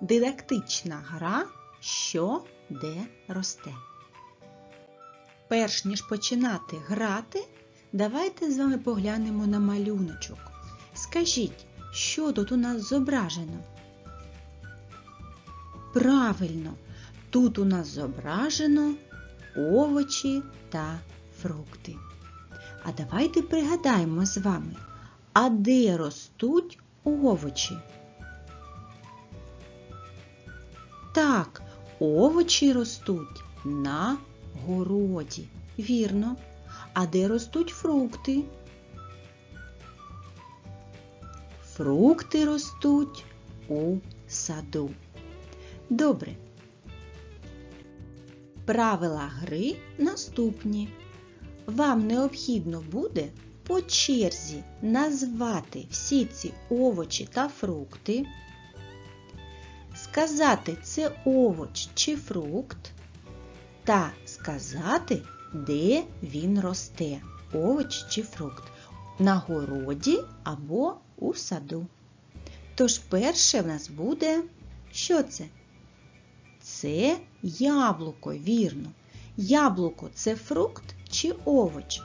Дидактична гра Що де росте. Перш ніж починати грати, давайте з вами поглянемо на малюночок. Скажіть, що тут у нас зображено? Правильно, тут у нас зображено овочі та фрукти. А давайте пригадаємо з вами, а де ростуть овочі? Так, овочі ростуть на городі. Вірно. А де ростуть фрукти? Фрукти ростуть у саду. Добре. Правила гри наступні. Вам необхідно буде по черзі назвати всі ці овочі та фрукти, сказати це овоч чи фрукт, та сказати, де він росте, овоч чи фрукт, на городі або у саду. Тож перше в нас буде що це? Це яблуко, вірно. Яблуко це фрукт чи овоч?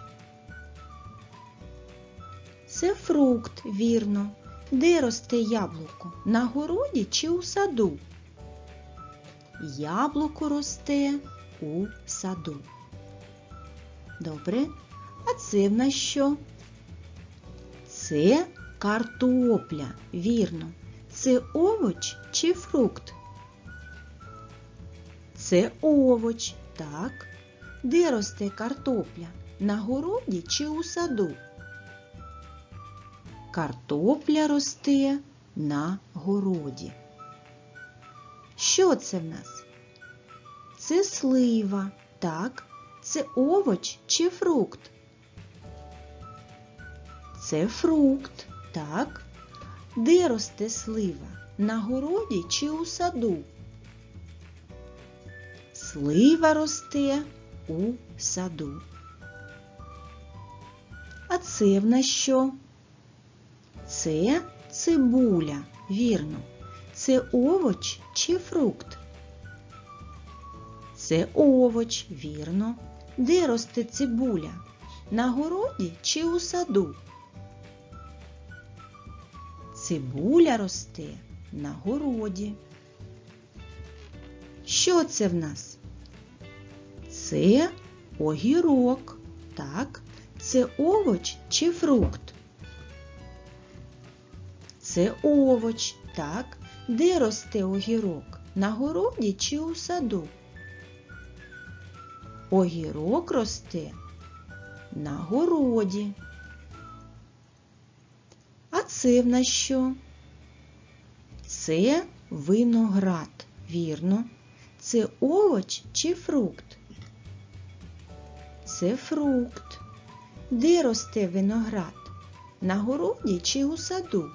Це фрукт, вірно. Де росте яблуко? На городі чи у саду? Яблуко росте у саду. Добре. А це в нас що? Це картопля, вірно. Це овоч чи фрукт? Це овоч, так. Де росте картопля? На городі чи у саду? Картопля росте на городі. Що це в нас? Це слива, так. Це овоч чи фрукт? Це фрукт, так. Де росте слива? На городі чи у саду? Слива росте у саду. А це в нас що? Це цибуля, вірно. Це овоч чи фрукт? Це овоч, вірно. Де росте цибуля? На городі чи у саду? Цибуля росте на городі. Що це в нас? Це огірок. Так, це овоч чи фрукт? Це овоч, так. Де росте огірок? На городі чи у саду? Огірок росте на городі. А це в нас що? Це виноград, вірно. Це овоч чи фрукт? Це фрукт. Де росте виноград? На городі чи у саду?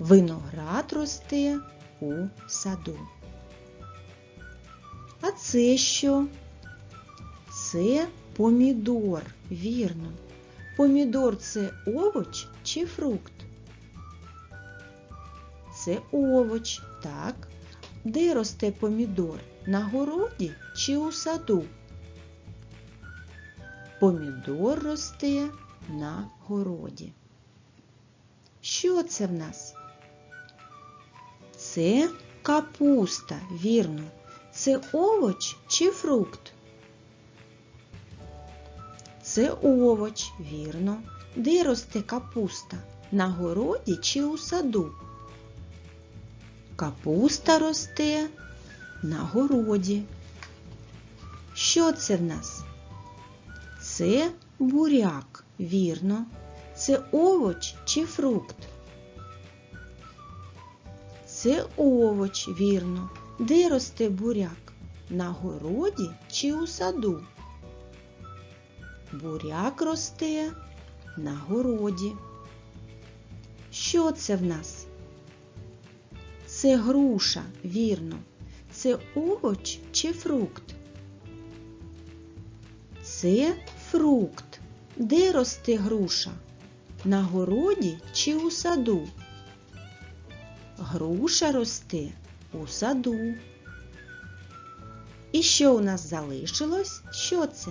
Виноград росте у саду. А це що? Це помідор, вірно. Помідор це овоч чи фрукт? Це овоч, так. Де росте помідор? На городі чи у саду? Помідор росте на городі. Що це в нас? Це капуста, вірно. Це овоч чи фрукт? Це овоч, вірно. Де росте капуста? На городі чи у саду? Капуста росте на городі. Що це в нас? Це буряк, вірно. Це овоч чи фрукт? Це овоч, вірно. Де росте буряк? На городі чи у саду? Буряк росте на городі. Що це в нас? Це груша, вірно. Це овоч чи фрукт? Це фрукт. Де росте груша? На городі чи у саду? Груша росте у саду. І що у нас залишилось? Що це?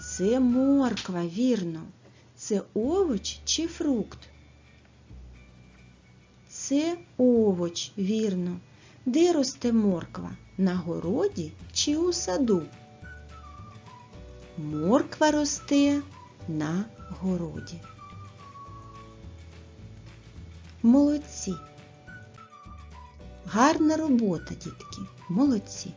Це морква, вірно. Це овоч чи фрукт? Це овоч, вірно. Де росте морква? На городі чи у саду? Морква росте на городі. Молодці. Гарна робота, дітки. Молодці.